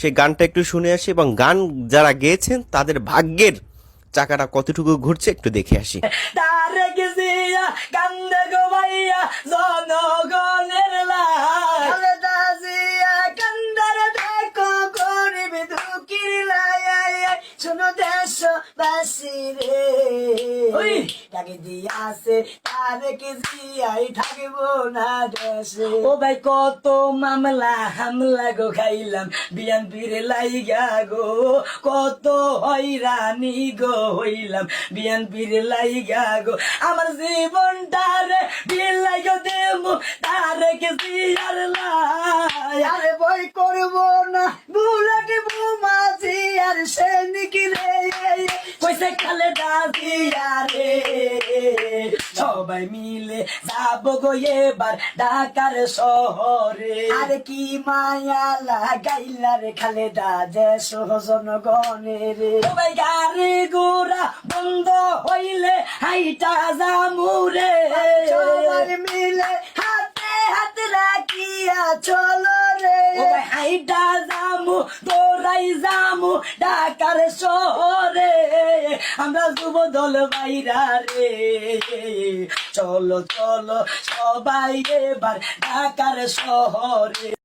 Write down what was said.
সেই গানটা একটু শুনে আসি এবং গান যারা গেয়েছেন, তাদের ভাগ্যের চাকাটা কতটুকু ঘুরছে একটু দেখে আসি। শুনো দেশ রে। ডাকে দিয়াছে তারে গেছিয়াই থাকিবো না দেশে? ও ভাই কত মামলা হামলা গো খাইলাম বিয়ান পিরে লাইগা গো। কত হইরানি গো হইলাম বিয়ান পিরে লাইগা গো। আমার জীবনটারে বিলাই গো দেমু তারে গেছি আর লাই কইছে কালে দাদি আরে। সবাই মিলে যাব গো এবার ঢাকার শহরে। আরে কি মায়া লাগাইলা রে খালে দাজে সহজন গনে রে। সবাই গাড়ি গোড়া বন্ধ হইলে হাইটা জামুরে সবাই মিলে হাইটা জামু দৌড়াই জামু ডাকার শহরে। আমরা যুব দল বাইরা রে। চলো চলো, সবাই এবার ঢাকার শহরে।